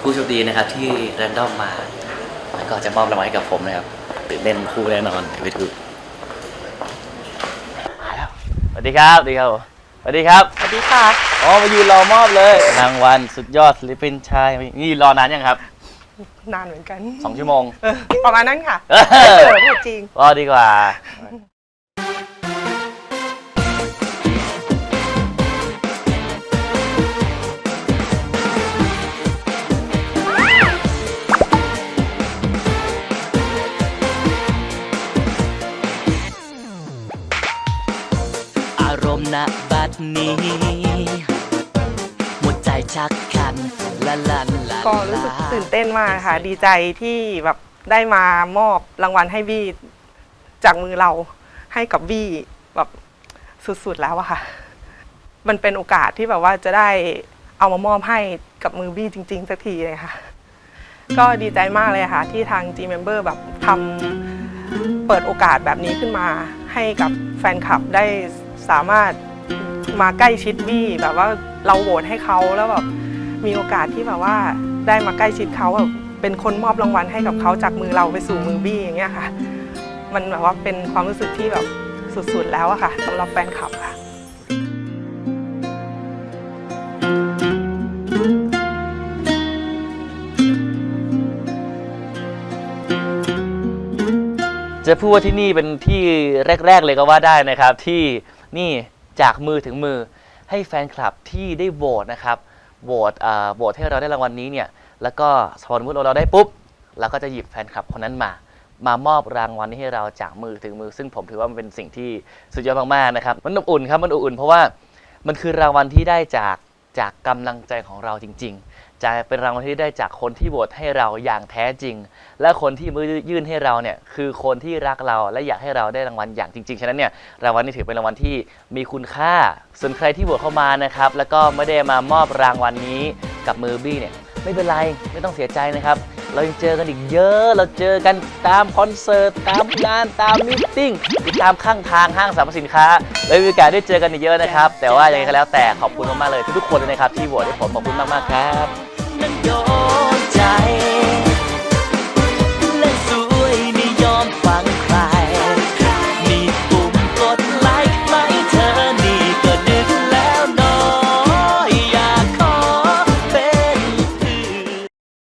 ผู้โชคดีนะครับที่แรนดอมมา แล้วก็จะมอบรางวัลให้กับผมนะครับตื่นเต้นคู่แน่นอนไปดูมาแล้วสวัสดีครับ สวัสดีครับ สวัสดีครับ สวัสดีค่ะ อ๋อ มายืนรอมอบเลย รางวัลสุดยอดศิลปินชาย นี่รอนานยังครับ นานเหมือนกันสองชั่วโมง เออประมาณนั้นค่ะเออเออพูดจริง รอดีกว่า มณบัดนี้ หัวใจชักคันละลันละก็รู้สึกตื่นเต้นมากค่ะ ดีใจที่แบบได้มามอบรางวัลให้บี้จากมือเราให้กับบี้แบบสุดๆแล้วอะค่ะ มันเป็นโอกาสที่แบบว่าจะได้เอามามอบให้กับมือบี้จริง ๆ สักทีเลยค่ะ ก็ดีใจมากเลยค่ะ ที่ทาง G Member แบบทำเปิดโอกาสแบบนี้ขึ้นมาให้กับแฟนคลับได้ สามารถมาใกล้ชิดบี้แบบว่าเราโหวตให้เขาแล้วแบบมีโอกาสที่แบบว่าได้มาใกล้ชิดเขาแบบเป็นคนมอบรางวัลให้กับเขาจากมือเราไปสู่มือบี้อย่างเงี้ยค่ะ มันแบบว่าเป็นความรู้สึกที่แบบสุดๆแล้วอะค่ะสำหรับแฟนคลับค่ะจะพูดว่าที่นี่เป็นที่แรก ๆ เลยก็ว่าได้นะครับที่ นี่จากมือถึงมือให้แฟนคลับที่ได้โหวตนะครับโหวตอ่าโหวตให้เราได้รางวัลนี้เนี่ยแล้วก็สมมติเราได้ปุ๊บเราก็จะหยิบแฟนคลับคนนั้นมา มามอบรางวัลนี้ให้เราจากมือถึงมือ ซึ่งผมถือว่ามันเป็นสิ่งที่สุดยอดมากๆนะครับมันอบอุ่นครับมันอบอุ่นเพราะว่ามันคือรางวัลที่ได้จาก จากกำลังใจของเราจริง ๆ จะเป็นรางวัลที่ได้จากคนที่โหวตให้เราอย่างแท้จริง และคนที่มือยื่นให้เราเนี่ยคือคนที่รักเราและอยากให้เราได้รางวัลอย่างจริง ๆ ฉะนั้นเนี่ยรางวัลนี้ถือเป็นรางวัลที่มีคุณค่า ส่วนใครที่โหวตเข้ามานะครับแล้วก็ไม่ได้มามอบรางวัลนี้กับมือบี้เนี่ยไม่เป็นไรไม่ต้องเสียใจนะครับ เรายังเจอกันอีกเยอะ เราเจอกันตามคอนเสิร์ต ตามงาน ตามมิทติ้งหรือตามข้างทางห้างสรรพสินค้าเลยมีโอกาสได้เจอกันอีกเยอะนะครับ แต่ว่ายังไงก็แล้วแต่ขอบคุณมากๆเลยทุกๆคนเลยนะครับที่โหวตให้ผมขอบคุณมากๆครับ